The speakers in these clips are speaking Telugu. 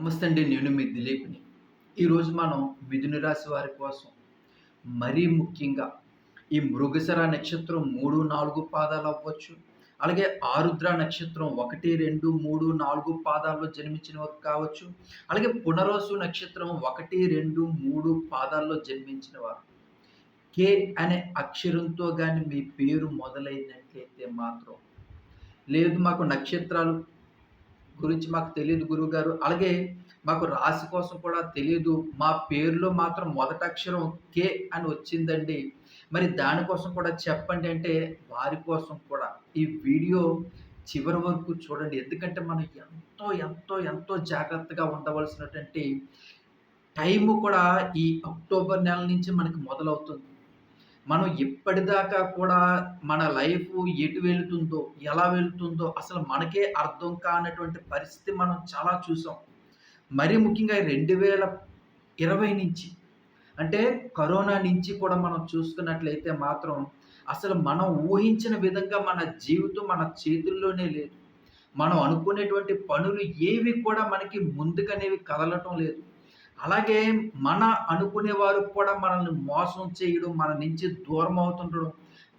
నమస్తే అండి నేను మీ దిలీప్ని. ఈరోజు మనం మిథున రాశి వారి కోసం మరీ ముఖ్యంగా ఈ మృగశర నక్షత్రం మూడు నాలుగు పాదాలు అవ్వచ్చు. అలాగే ఆరుద్ర నక్షత్రం ఒకటి రెండు మూడు నాలుగు పాదాల్లో జన్మించిన వారు కావచ్చు. అలాగే పునరోసు నక్షత్రం ఒకటి రెండు మూడు పాదాల్లో జన్మించిన వారు. కే అనే అక్షరంతో కానీ మీ పేరు మొదలైనట్లయితే మాత్రం లేదు మాకు నక్షత్రాలు గురించి మాకు తెలియదు గురువుగారు. అలాగే మాకు రాశి కోసం కూడా తెలియదు మా పేరులో మాత్రం మొదట అక్షరం కే అని వచ్చిందండి. మరి దానికోసం కూడా చెప్పండి అంటే వారి కోసం కూడా. ఈ వీడియో చివరి వరకు చూడండి. ఎందుకంటే మనం ఎంతో ఎంతో ఎంతో జాగ్రత్తగా ఉండవలసినటువంటి టైము కూడా ఈ అక్టోబర్ నెల నుంచి మనకి మొదలవుతుంది. మనం ఎప్పటిదాకా కూడా మన లైఫ్ ఎటు వెళుతుందో ఎలా వెళుతుందో అసలు మనకే అర్థం కానటువంటి పరిస్థితి మనం చాలా చూసాం. మరి ముఖ్యంగా రెండు వేల ఇరవై నుంచి అంటే కరోనా నుంచి కూడా మనం చూసుకున్నట్లయితే మాత్రం అసలు మనం ఊహించిన విధంగా మన జీవితం మన చేతుల్లోనే లేదు. మనం అనుకునేటువంటి పనులు ఏవి కూడా మనకి ముందుకనేవి కదలటం లేదు. అలాగే మన అనుకునే వారు కూడా మనల్ని మోసం చేయడం మన నుంచి దూరం అవుతుండడం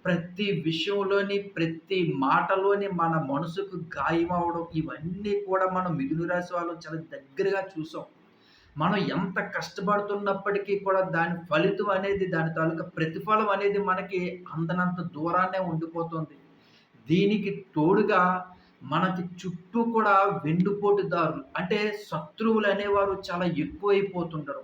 ప్రతి విషయంలోని ప్రతి మాటలోని మన మనసుకు గాయం అవడం ఇవన్నీ కూడా మనం మిథున రాశి వాళ్ళు చాలా దగ్గరగా చూసాం. మనం ఎంత కష్టపడుతున్నప్పటికీ కూడా దాని ఫలితం అనేది దాని తాలూకా ప్రతిఫలం అనేది మనకి అందనంత దూరాన్నే ఉండిపోతుంది. దీనికి తోడుగా మనకి చుట్టూ కూడా వెండుపోటుదారులు. అంటే శత్రువులు అనేవారు చాలా ఎక్కువైపోతుంటారు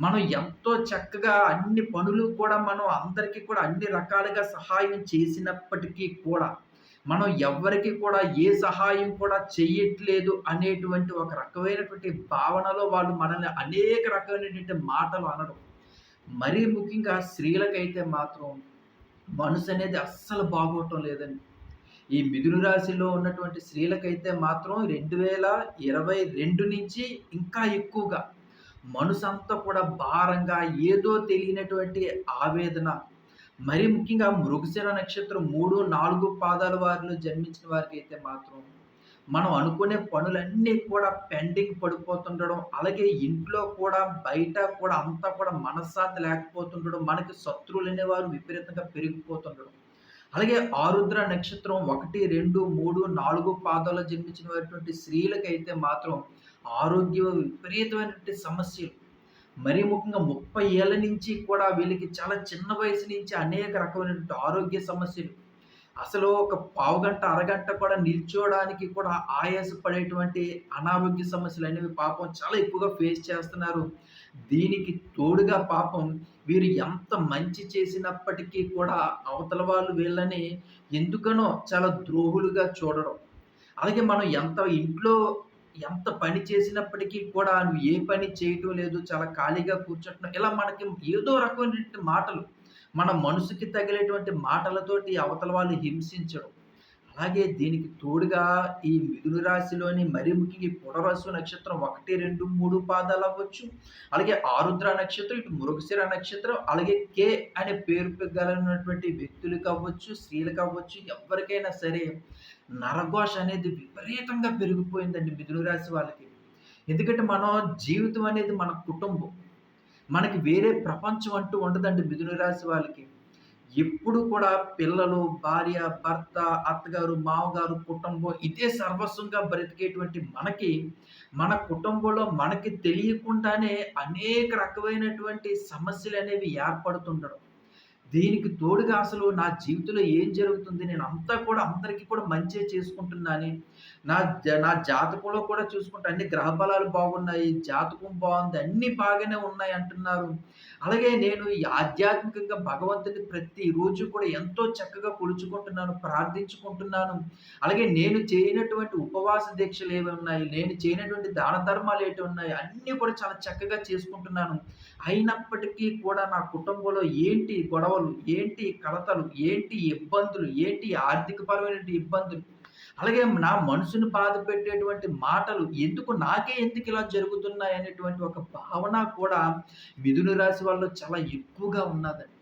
మనం ఎంతో చక్కగా అన్ని పనులు కూడా మనం అందరికీ కూడా అన్ని రకాలుగా సహాయం చేసినప్పటికీ కూడా మనం ఎవరికి కూడా ఏ సహాయం కూడా చెయ్యట్లేదు అనేటువంటి ఒక రకమైనటువంటి భావనలో వాళ్ళు మనల్ని అనేక రకమైనటువంటి మాటలు అనడం మరీ ముఖ్యంగా స్త్రీలకైతే మాత్రం మనసు అనేది అస్సలు బాగోవటం లేదండి. ఈ మిథున రాశిలో ఉన్నటువంటి స్త్రీలకైతే మాత్రం రెండు వేల ఇరవై రెండు నుంచి ఇంకా ఎక్కువగా మనసంతా కూడా భారంగా ఏదో తెలియనటువంటి ఆవేదన. మరి ముఖ్యంగా మృగశిర నక్షత్రం మూడు నాలుగు పాదాల వారిలో జన్మించిన వారికి అయితే మాత్రం మనం అనుకునే పనులన్నీ కూడా పెండింగ్ పడిపోతుండడం అలాగే ఇంట్లో కూడా బయట కూడా అంతా కూడా మనశ్శాంతి లేకపోతుండడం మనకి శత్రువులు అనేవారు విపరీతంగా పెరిగిపోతుండడం. అలాగే ఆరుద్ర నక్షత్రం ఒకటి రెండు మూడు నాలుగు పాదాలు జన్మించినటువంటి స్త్రీలకైతే మాత్రం ఆరోగ్య విపరీతమైనటువంటి సమస్యలు. మరీ ముఖ్యంగా ముప్పై ఏళ్ళ నుంచి కూడా వీళ్ళకి చాలా చిన్న వయసు నుంచి అనేక రకమైనటువంటి ఆరోగ్య సమస్యలు. అసలు ఒక పావు గంట అరగంట కూడా నిల్చోవడానికి కూడా ఆయాసపడేటువంటి అనారోగ్య సమస్యలు అనేవి పాపం చాలా ఎక్కువగా ఫేస్ చేస్తున్నారు. దీనికి తోడుగా పాపం వీరు ఎంత మంచి చేసినప్పటికీ కూడా అవతల వాళ్ళు వీళ్ళని ఎందుకనో చాలా ద్రోహులుగా చూడడం. అలాగే మనం ఎంత ఇంట్లో ఎంత పని చేసినప్పటికీ కూడా నువ్వు ఏ పని చేయటం లేదు చాలా ఖాళీగా కూర్చుంటున్నావు. ఇలా మనకి ఏదో రకమైనటువంటి మాటలు మన మనసుకి తగిలేటువంటి మాటలతోటి అవతల వాళ్ళు హింసించడం. అలాగే దీనికి తోడుగా ఈ మిథున రాశిలోని మరి ముఖ్యంగా ఈ పునరసు నక్షత్రం ఒకటి రెండు మూడు పాదాలు అవ్వచ్చు. అలాగే ఆరుద్ర నక్షత్రం ఇటు మృగశిర నక్షత్రం అలాగే కే అనే పేరు పెగ్గలన్నటువంటి వ్యక్తులకు అవ్వచ్చు స్త్రీలకు అవ్వచ్చు ఎవరికైనా సరే నరఘోష అనేది విపరీతంగా పెరిగిపోయిందండి మిథున రాశి వాళ్ళకి. ఎందుకంటే మనం జీవితం అనేది మన కుటుంబం. మనకి వేరే ప్రపంచం అంటూ ఉండదండి మిథున రాశి వాళ్ళకి. ఎప్పుడు కూడా పిల్లలు భార్య భర్త అత్తగారు మామగారు కుటుంబం ఇదే సర్వస్వంగా బ్రతికేటువంటి మనకి మన కుటుంబంలో మనకి తెలియకుండానే అనేక రకమైనటువంటి సమస్యలు అనేవి ఏర్పడుతుండడం. దీనికి తోడుగా అసలు నా జీవితంలో ఏం జరుగుతుంది? నేను అంతా కూడా అందరికీ కూడా మంచిగా చేసుకుంటున్నాను. నా జ నా జాతకంలో కూడా చూసుకుంటే అన్ని గ్రహ బలాలు బాగున్నాయి జాతకం బాగుంది అన్నీ బాగానే ఉన్నాయి అంటున్నారు. అలాగే నేను ఈ ఆధ్యాత్మికంగా భగవంతుని ప్రతిరోజు కూడా ఎంతో చక్కగా కొలుచుకుంటున్నాను ప్రార్థించుకుంటున్నాను. అలాగే నేను చేయనటువంటి ఉపవాస దీక్షలు ఏవి ఉన్నాయి నేను చేయనటువంటి దాన ధర్మాలు ఏవి ఉన్నాయి అన్నీ కూడా చాలా చక్కగా చేసుకుంటున్నాను. అయినప్పటికీ కూడా నా కుటుంబంలో ఏంటి గొడవలు ఏంటి కలతలు ఏంటి ఇబ్బందులు ఏంటి ఆర్థికపరమైన ఇబ్బందులు అలాగే నా మనసును బాధ పెట్టేటువంటి మాటలు ఎందుకు నాకే ఎందుకు ఇలా జరుగుతున్నాయి అనేటువంటి ఒక భావన కూడా మిథున రాశి వాళ్ళు చాలా ఎక్కువగా ఉన్నదండి.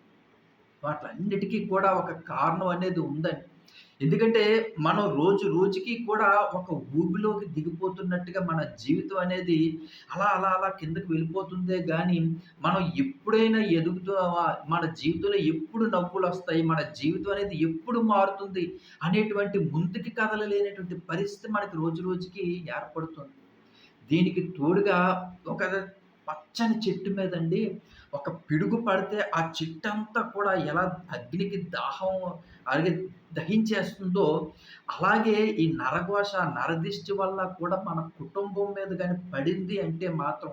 వాటిలన్నిటికీ కూడా ఒక కారణం అనేది ఉందండి. ఎందుకంటే మనం రోజు రోజుకి కూడా ఒక ఊబిలోకి దిగిపోతున్నట్టుగా మన జీవితం అనేది అలా అలా అలా కిందకి వెళ్ళిపోతుందే కానీ మనం ఎప్పుడైనా ఎదుగుతామా, మన జీవితంలో ఎప్పుడు నవ్వులొస్తాయి, మన జీవితం అనేది ఎప్పుడు మారుతుంది? అనేటువంటి ముందుకి కదలలేనటువంటి పరిస్థితి మనకి రోజు రోజుకి ఏర్పడుతుంది. దీనికి తోడుగా ఒక పచ్చని చెట్టు మీదండి ఒక పిడుగు పడితే ఆ చిట్టంతా కూడా ఎలా అగ్నికి దాహం అలాగే దహించేస్తుందో, అలాగే ఈ నరఘోష, నరదిష్టి వల్ల కూడా మన కుటుంబం మీద కానీ పడింది అంటే మాత్రం,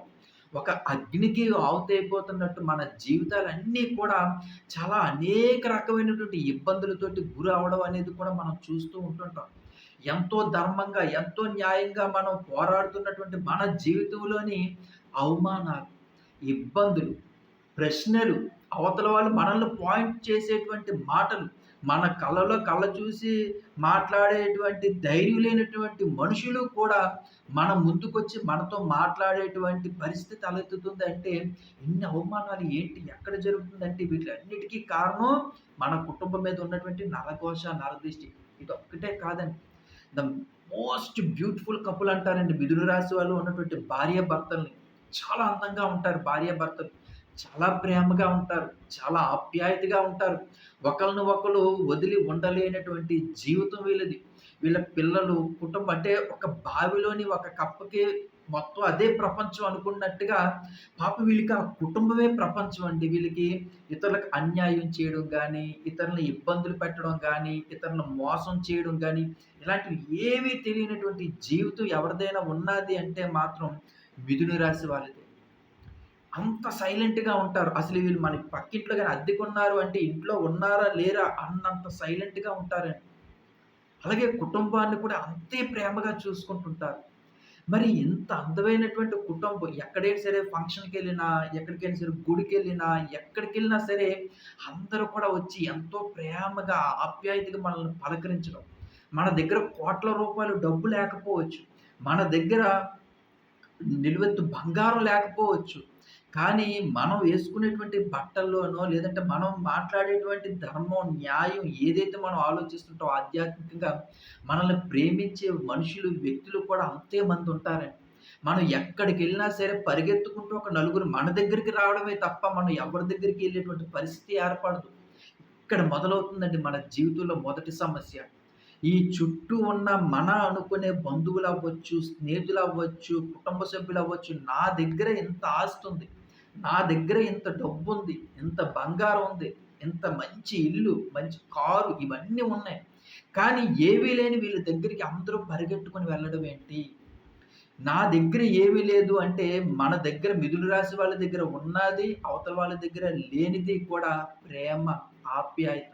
ఒక అగ్నికి ఆవుతైపోతున్నట్టు మన జీవితాలన్నీ కూడా చాలా అనేక రకమైనటువంటి ఇబ్బందులతోటి గురి అవడం అనేది కూడా మనం చూస్తూ ఉంటుంటాం. ఎంతో ధర్మంగా, ఎంతో న్యాయంగా మనం పోరాడుతున్నటువంటి మన జీవితంలోని అవమానాలు, ఇబ్బందులు, ప్రశ్నలు, అవతల వాళ్ళు మనల్ని పాయింట్ చేసేటువంటి మాటలు, మన కళ్ళలో కళ్ళ చూసి మాట్లాడేటువంటి ధైర్యం లేనటువంటి మనుషులు కూడా మన ముందుకొచ్చి మనతో మాట్లాడేటువంటి పరిస్థితి తలెత్తుతుందంటే, ఇన్ని అవమానాలు ఏంటి? ఎక్కడ జరుగుతుందంటే వీటిలన్నిటికి కారణం మన కుటుంబం మీద ఉన్నటువంటి నరఘోష, ఇది ఒక్కటే కాదండి. ద మోస్ట్ బ్యూటిఫుల్ కపుల్ అంటారండి మిథున రాశి వాళ్ళు ఉన్నటువంటి భార్యాభర్తల్ని. చాలా అందంగా ఉంటారు భార్యాభర్తలు. చాలా ప్రేమగా ఉంటారు. చాలా ఆప్యాయతగా ఉంటారు. ఒకరిని ఒకరు వదిలి ఉండలేనటువంటి జీవితం వీళ్ళది. వీళ్ళ పిల్లలు, కుటుంబం అంటే ఒక బావిలోని ఒక కప్పకి మొత్తం అదే ప్రపంచం అనుకున్నట్టుగా పాప వీళ్ళకి ఆ కుటుంబమే ప్రపంచం అండి. వీళ్ళకి ఇతరులకు అన్యాయం చేయడం కానీ ఇతరులను ఇబ్బందులు పెట్టడం కానీ ఇతరులను మోసం చేయడం కానీ ఇలాంటివి ఏమీ తెలియనటువంటి జీవితం ఎవరిదైనా ఉన్నాది అంటే మాత్రం మిథున రాశి వాళ్ళదే. అంత సైలెంట్‌గా ఉంటారు. అసలు వీళ్ళు మన పక్కింట్లో కానీ అద్దెకున్నారు అంటే ఇంట్లో ఉన్నారా? లేరా? అన్నంత సైలెంట్‌గా ఉంటారండి. అలాగే కుటుంబాన్ని కూడా అంతే ప్రేమగా చూసుకుంటుంటారు. మరి ఇంత అందమైనటువంటి కుటుంబం ఎక్కడైనా సరే ఫంక్షన్కి వెళ్ళినా ఎక్కడికైనా సరే గుడికెళ్ళినా, ఎక్కడికెళ్ళినా సరే అందరూ కూడా వచ్చి ఎంతో ప్రేమగా, ఆప్యాయతగా మనల్ని పలకరించడం. మన దగ్గర కోట్ల రూపాయలు డబ్బు లేకపోవచ్చు. మన దగ్గర నిలువెత్తు బంగారం లేకపోవచ్చు. కానీ మనం వేసుకునేటువంటి బట్టల్లోనో, లేదంటే మనం మాట్లాడేటువంటి ధర్మం, న్యాయం ఏదైతే మనం ఆలోచిస్తుంటామో ఆధ్యాత్మికంగా మనల్ని ప్రేమించే మనుషులు, వ్యక్తులు కూడా అంతే మంది ఉంటారండి. మనం ఎక్కడికెళ్ళినా సరే పరిగెత్తుకుంటూ ఒక నలుగురు మన దగ్గరికి రావడమే తప్ప, మనం ఎవరి దగ్గరికి వెళ్ళేటువంటి పరిస్థితి ఏర్పడదు. ఇక్కడ మొదలవుతుందండి మన జీవితంలో మొదటి సమస్య. ఈ చుట్టూ ఉన్న మన అనుకునే బంధువులు అవ్వచ్చు స్నేహితులు అవ్వచ్చు కుటుంబ సభ్యులు అవ్వచ్చు నా దగ్గర ఇంత ఆస్తుంది. నా దగ్గర ఇంత డబ్బుంది, ఇంత బంగారం ఉంది, ఇంత మంచి ఇల్లు, మంచి కారు ఇవన్నీ ఉన్నాయి. కానీ ఏవీ లేని వీళ్ళ దగ్గరికి అందరూ పరిగెట్టుకుని వెళ్ళడం ఏంటి? నా దగ్గర ఏమీ లేదు అంటే, మన దగ్గర మిథున రాశి వాళ్ళ దగ్గర ఉన్నది, అవతల వాళ్ళ దగ్గర లేనిది కూడా ప్రేమ, ఆప్యాయత.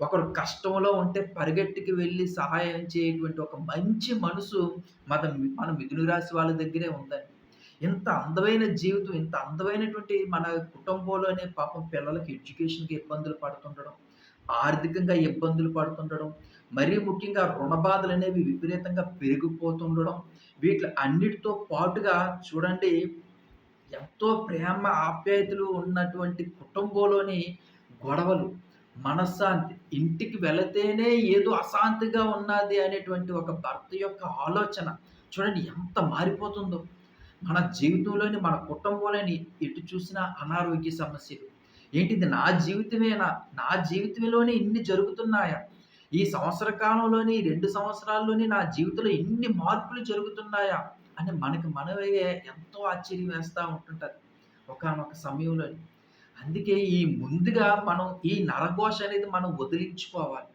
ఒకరు కష్టంలో ఉంటే పరిగెట్టుకి వెళ్ళి సహాయం చేయటువంటి ఒక మంచి మనసు మన మన మిథున రాశి వాళ్ళ దగ్గరే ఉందండి. ఇంత అందమైన జీవితం, ఇంత అందమైనటువంటి మన కుటుంబంలోనే పాపం పిల్లలకి ఎడ్యుకేషన్‌కి ఇబ్బందులు పడుతుండడం, ఆర్థికంగా ఇబ్బందులు పడుతుండడం, మరీ ముఖ్యంగా రుణ బాధలు అనేవి విపరీతంగా పెరిగిపోతుండడం, వీటి అన్నిటితో పాటుగా చూడండి ఎంతో ప్రేమ, ఆప్యాయతలు ఉన్నటువంటి కుటుంబంలోని గొడవలు, మనశ్శాంతి, ఇంటికి వెళితేనే ఏదో అశాంతిగా ఉన్నాది అనేటువంటి ఒక భర్త యొక్క ఆలోచన చూడండి ఎంత మారిపోతుందో. మన జీవితంలోని, మన కుటుంబంలోని ఎటు చూసినా అనారోగ్య సమస్యలు. ఏంటిది నా జీవితమేనా? నా జీవితంలోనే ఇన్ని జరుగుతున్నాయా? ఈ సంవత్సర కాలంలోని, రెండు సంవత్సరాల్లోని నా జీవితంలో ఇన్ని మార్పులు జరుగుతున్నాయా? అని మనకి మనమే ఎంతో ఆశ్చర్యం వేస్తూ ఉంటుంటుంది ఒకనొక సమయంలోని. అందుకే ఈ ముందుగా మనం ఈ నరఘోష అనేది మనం వదిలించుకోవాలి.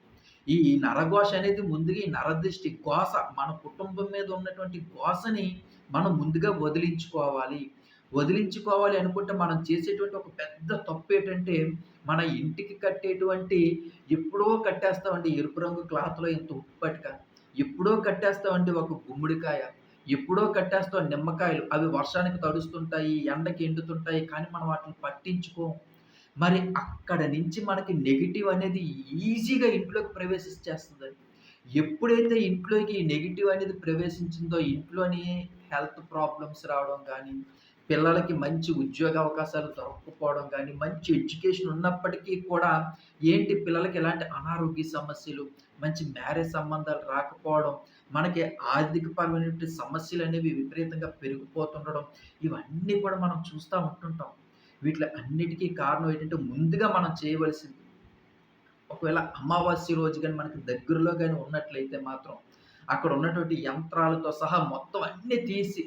ఈ నరఘోష అనేది ముందుగా ఈ నరదృష్టి గోస మన కుటుంబం మీద ఉన్నటువంటి గోసని మనం ముందుగా వదిలించుకోవాలి. వదిలించుకోవాలి అనుకుంటే మనం చేసేటువంటి ఒక పెద్ద తప్పు ఏంటంటే మన ఇంటికి కట్టేటువంటి ఎప్పుడో కట్టేస్తామండి ఎరుపు రంగు క్లాత్‌లో ఇంత ఉప్పు ఎప్పుడో కట్టేస్తామండి ఒక గుమ్మడికాయ. ఎప్పుడో కట్టేస్తాం నిమ్మకాయలు. అవి వర్షానికి తడుస్తుంటాయి, ఎండకి ఎండుతుంటాయి. కానీ మనం వాటిని పట్టించుకోం. మరి అక్కడ నుంచి మనకి నెగిటివ్ అనేది ఈజీగా ఇంట్లోకి ప్రవేశించేస్తదండి. ఎప్పుడైతే ఇంట్లోకి నెగిటివ్ అనేది ప్రవేశించిందో ఇంట్లోని హెల్త్ ప్రాబ్లమ్స్ రావడం కానీ పిల్లలకి మంచి ఉద్యోగ అవకాశాలు దొరకకపోవడం కానీ మంచి ఎడ్యుకేషన్ ఉన్నప్పటికీ కూడా ఏంటి పిల్లలకి ఎలాంటి అనారోగ్య సమస్యలు మంచి మ్యారేజ్ సంబంధాలు రాకపోవడం మనకి ఆర్థికపరమైనటువంటి సమస్యలు అనేవి విపరీతంగా పెరిగిపోతుండడం ఇవన్నీ కూడా మనం చూస్తూ ఉంటుంటాం. వీటి అన్నిటికీ కారణం ఏంటంటే ముందుగా మనం చేయవలసింది ఒకవేళ అమావాస్య రోజు కానీ మనకి దగ్గరలో కానీ ఉన్నట్లయితే మాత్రం అక్కడ ఉన్నటువంటి యంత్రాలతో సహా మొత్తం అన్నీ తీసి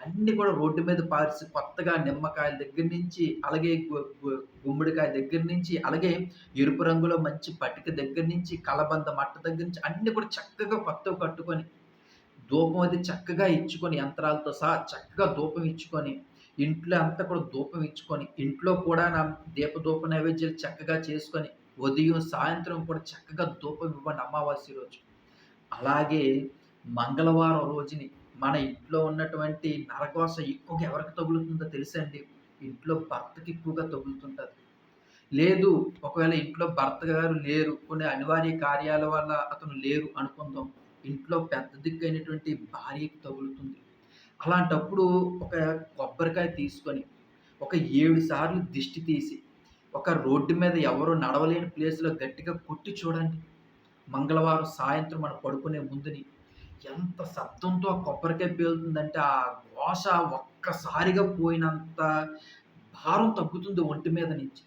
అన్నీ కూడా రోడ్డు మీద పారిసి కొత్తగా నిమ్మకాయల దగ్గర నుంచి అలాగే గుమ్మడికాయ దగ్గర నుంచి అలాగే ఎరుపు రంగులో మంచి పట్టిక దగ్గర నుంచి కలబంద మట్ట దగ్గర నుంచి అన్నీ కూడా చక్కగా కొత్తవి కట్టుకొని ధూపం అది చక్కగా ఇచ్చుకొని యంత్రాలతో సహా చక్కగా ధూపం ఇచ్చుకొని ఇంట్లో అంతా కూడా ధూపం ఇచ్చుకొని ఇంట్లో కూడా నా దీప ధూప నైవేద్యాలు చక్కగా చేసుకొని ఉదయం సాయంత్రం కూడా చక్కగా ధూపం ఇవ్వండి అమావాస్య రోజు. అలాగే మంగళవారం రోజుని మన ఇంట్లో ఉన్నటువంటి నరకోస ఎక్కువగా ఎవరికి తగులుతుందో తెలుసండి ఇంట్లో భర్తకి ఎక్కువగా తగులుతుంటుంది. లేదు ఒకవేళ ఇంట్లో భర్త గారు లేరు కొన్ని అనివార్య కార్యాల వల్ల అతను లేరు అనుకుందాం. ఇంట్లో పెద్ద దిక్కైనటువంటి భార్యకి తగులుతుంది. అలాంటప్పుడు ఒక కొబ్బరికాయ తీసుకొని ఒక ఏడు సార్లు దిష్టి తీసి ఒక రోడ్డు మీద ఎవరు నడవలేని ప్లేస్లో గట్టిగా కొట్టి చూడండి. మంగళవారం సాయంత్రం మనం పడుకునే ముందుని ఎంత శబ్దంతో ఆ కొబ్బరికాయ పేలుతుందంటే ఆ ఘోష ఒక్కసారిగా పోయినంత భారం తగ్గుతుంది ఒంటి మీద నుంచి.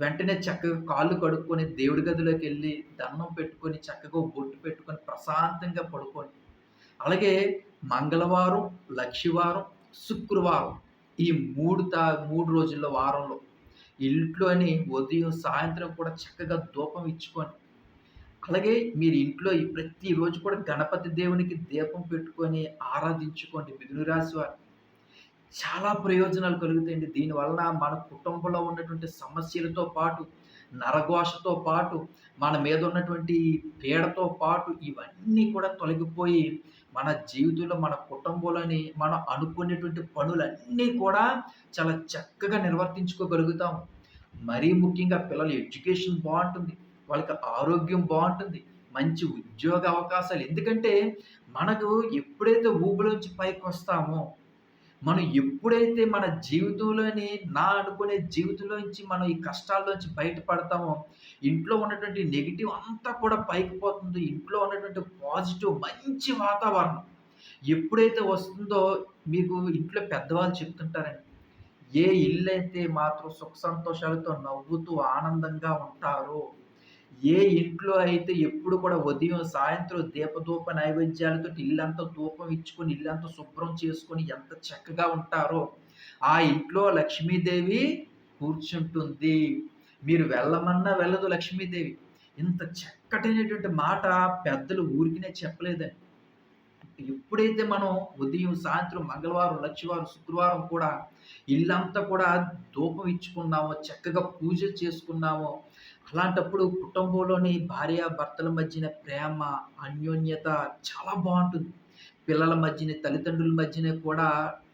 వెంటనే చక్కగా కాళ్ళు కడుక్కొని దేవుడి గదిలోకి వెళ్ళి దండం పెట్టుకొని చక్కగా బొట్టు పెట్టుకొని ప్రశాంతంగా పడుకొని అలాగే మంగళవారం లక్షివారం శుక్రవారం ఈ మూడు తా మూడు రోజుల వారంలో ఇంట్లోని ఉదయం సాయంత్రం కూడా చక్కగా ధూపం ఇచ్చుకొని అలాగే మీరు ఇంట్లో ప్రతిరోజు కూడా గణపతి దేవునికి దీపం పెట్టుకొని ఆరాధించుకోండి మిథున రాశి వారు. చాలా ప్రయోజనాలు కలుగుతాయండి. దీనివలన మన కుటుంబంలో ఉన్నటువంటి సమస్యలతో పాటు నరఘోషతో పాటు మన మీద ఉన్నటువంటి పీడతో పాటు ఇవన్నీ కూడా తొలగిపోయి మన జీవితంలో మన కుటుంబంలోని మనం అనుకునేటువంటి పనులన్నీ కూడా చాలా చక్కగా నిర్వర్తించుకోగలుగుతాం. మరీ ముఖ్యంగా పిల్లల ఎడ్యుకేషన్ బాగుంటుంది వాళ్ళకి ఆరోగ్యం బాగుంటుంది మంచి ఉద్యోగ అవకాశాలు. ఎందుకంటే మనకు ఎప్పుడైతే ఊబిలోంచి పైకి వస్తామో మనం ఎప్పుడైతే మన జీవితంలోని నా అనుకునే జీవితంలోంచి మనం ఈ కష్టాల్లోంచి బయటపడతామో ఇంట్లో ఉన్నటువంటి నెగిటివ్ అంతా కూడా పైకి పోతుంది. ఇంట్లో ఉన్నటువంటి పాజిటివ్ మంచి వాతావరణం ఎప్పుడైతే వస్తుందో మీకు ఇంట్లో పెద్దవాళ్ళు చెప్తుంటారండి. ఏ ఇల్లు అయితే మాత్రం సుఖ సంతోషాలతో నవ్వుతూ ఆనందంగా ఉంటారో ఏ ఇంట్లో అయితే ఎప్పుడు కూడా ఉదయం సాయంత్రం దీపధూప నైవేద్యాలతో ఇల్లంతా ధూపం ఇచ్చుకొని ఇల్లంతా శుభ్రం చేసుకొని ఎంత చక్కగా ఉంటారో ఆ ఇంట్లో లక్ష్మీదేవి కూర్చుంటుంది. మీరు వెళ్ళమన్నా వెళ్ళదు లక్ష్మీదేవి. ఇంత చక్కటైనటువంటి మాట పెద్దలు ఊరికినే చెప్పలేదండి. ఎప్పుడైతే మనం ఉదయం సాయంత్రం మంగళవారం లక్ష్మివారం శుక్రవారం కూడా ఇల్లంతా కూడా ధూపం ఇచ్చుకున్నామో చక్కగా పూజ చేసుకున్నామో అలాంటప్పుడు కుటుంబంలోని భార్య భర్తల మధ్యన ప్రేమ అన్యోన్యత చాలా బాగుంటుంది. పిల్లల మధ్యన తల్లిదండ్రుల మధ్యన కూడా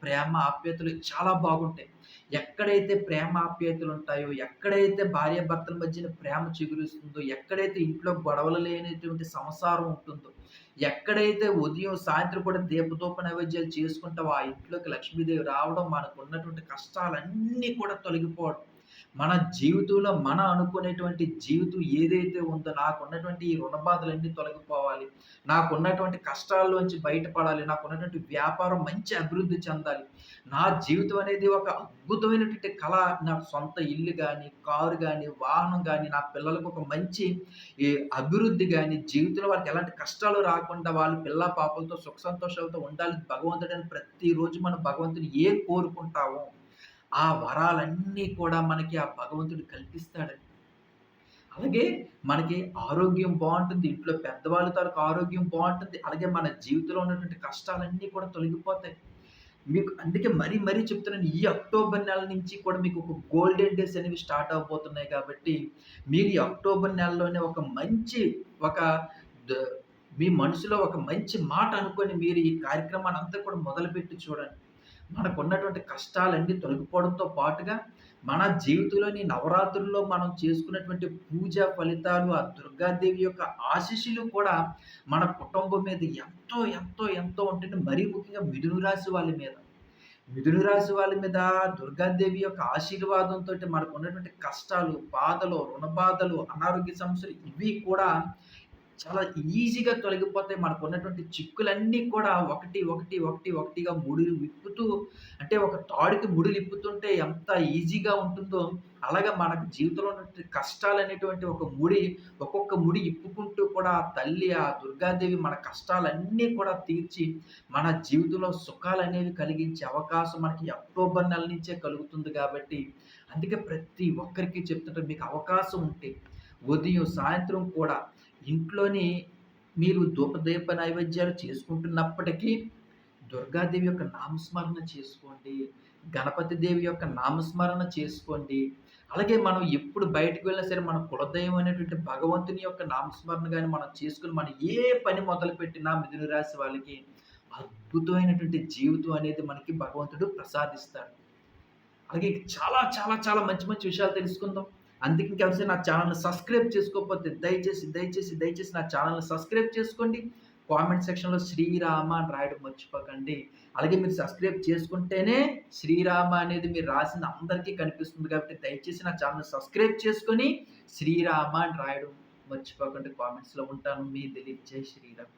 ప్రేమ ఆప్యాయతలు చాలా బాగుంటాయి. ఎక్కడైతే ప్రేమ ఆప్యాయతలు ఉంటాయో ఎక్కడైతే భార్య భర్తల మధ్యన ప్రేమ చిగురిస్తుందో ఎక్కడైతే ఇంట్లో గొడవలు లేనటువంటి సంసారం ఉంటుందో ఎక్కడైతే ఉదయం సాయంత్రం కూడా దీపదూప నైవేద్యాలు చేసుకుంటావో ఆ ఇంట్లోకి లక్ష్మీదేవి రావడం మనకు ఉన్నటువంటి కష్టాలన్నీ కూడా తొలగిపోవడం. మన జీవితంలో మన అనుకునేటువంటి జీవితం ఏదైతే ఉందో నాకున్నటువంటి ఈ రుణ బాధలన్నీ తొలగిపోవాలి. నాకున్నటువంటి కష్టాల్లోంచి బయటపడాలి. నాకున్నటువంటి వ్యాపారం మంచి అభివృద్ధి చెందాలి. నా జీవితం అనేది ఒక అద్భుతమైనటువంటి కళ. నా సొంత ఇల్లు కానీ కారు కానీ వాహనం కానీ నా పిల్లలకు ఒక మంచి అభివృద్ధి కానీ జీవితంలో వాళ్ళకి ఎలాంటి కష్టాలు రాకుండా వాళ్ళు పిల్ల పాపలతో సుఖ సంతోషాలతో ఉండాలి భగవంతుడని ప్రతిరోజు మనం భగవంతుని ఏం కోరుకుంటామో ఆ వరాలన్నీ కూడా మనకి ఆ భగవంతుడు కల్పిస్తాడండి. అలాగే మనకి ఆరోగ్యం బాగుంటుంది ఇంట్లో పెద్దవాళ్ళ తాలూకు ఆరోగ్యం బాగుంటుంది అలాగే మన జీవితంలో ఉన్నటువంటి కష్టాలన్నీ కూడా తొలగిపోతాయి. మీకు అందుకే మరీ మరీ చెప్తున్నాను ఈ అక్టోబర్ నెల నుంచి కూడా మీకు ఒక గోల్డెన్ డేస్ అనేవి స్టార్ట్ అవబోతున్నాయి కాబట్టి మీరు ఈ అక్టోబర్ నెలలోనే ఒక మంచి ఒక మీ మనసులో ఒక మంచి మాట అనుకొని మీరు ఈ కార్యక్రమాన్ని అంతా కూడా మొదలుపెట్టి చూడండి. మనకున్నటువంటి కష్టాలన్నీ తొలగిపోవడంతో పాటుగా మన జీవితంలోని నవరాత్రుల్లో మనం చేసుకున్నటువంటి పూజ ఫలితాలు, ఆ దుర్గాదేవి యొక్క ఆశీస్సులు కూడా మన కుటుంబం మీద ఎంతో, ఎంతో, ఎంతో ఉంటుంది. మరీ ముఖ్యంగా మిథును రాశి వాళ్ళ మీద. మిథును రాశి వాళ్ళ మీద దుర్గాదేవి యొక్క ఆశీర్వాదంతోటి మనకున్నటువంటి కష్టాలు, బాధలు, రుణ బాధలు, అనారోగ్య సమస్యలు ఇవి కూడా చాలా ఈజీగా తొలగిపోతాయి. మనకు ఉన్నటువంటి చిక్కులన్నీ కూడా ఒకటి, ఒకటి, ఒకటి, ఒకటిగా ముడులు విప్పుతూ అంటే ఒక తాడుకి ముడులు ఇప్పుతుంటే ఎంత ఈజీగా ఉంటుందో, అలాగా మనకు జీవితంలో ఉన్నటువంటి కష్టాలనేటువంటి ఒక ముడి, ఒక్కొక్క ముడి ఇప్పుకుంటూ కూడా ఆ తల్లి, ఆ దుర్గాదేవి మన కష్టాలన్నీ కూడా తీర్చి, మన జీవితంలో సుఖాలనేవి కలిగించే అవకాశం మనకి అక్టోబర్ నెల నుంచే కలుగుతుంది కాబట్టి, అందుకే ప్రతి ఒక్కరికి చెప్తుంటాను మీకు అవకాశం ఉంటే ఉదయం, సాయంత్రం కూడా ఇంట్లోని మీరు ధూపదీప నైవేద్యాలు చేసుకుంటున్నప్పటికీ దుర్గాదేవి యొక్క నామస్మరణ చేసుకోండి. గణపతి దేవి యొక్క నామస్మరణ చేసుకోండి. అలాగే మనం ఎప్పుడు బయటకు వెళ్ళినా సరే మన కులదైవం అనేటువంటి భగవంతుని యొక్క నామస్మరణ కానీ మనం చేసుకుని మనం ఏ పని మొదలుపెట్టినా మిథున రాశి వాళ్ళకి అద్భుతమైనటువంటి జీవితం అనేది మనకి భగవంతుడు ప్రసాదిస్తాడు. అలాగే చాలా చాలా చాలా మంచి మంచి విషయాలు తెలుసుకుందాం. అందుకే ఇంకెవరైనా నా ఛానల్‌ని సబ్స్క్రైబ్ చేసుకోకపోతే దయచేసి, దయచేసి, దయచేసి నా ఛానల్‌ని సబ్స్క్రైబ్ చేసుకోండి. కామెంట్ సెక్షన్‌లో శ్రీరామ అని రాయడం మర్చిపోకండి. అలాగే మీరు సబ్స్క్రైబ్ చేసుకుంటేనే శ్రీరామ అనేది మీరు రాసింది అందరికీ కనిపిస్తుంది కాబట్టి దయచేసి నా ఛానల్‌ని సబ్స్క్రైబ్ చేసుకొని శ్రీరామ అని రాయడం మర్చిపోకండి కామెంట్స్‌లో ఉంటాను. మీ దిలీప్ జై శ్రీరామ్.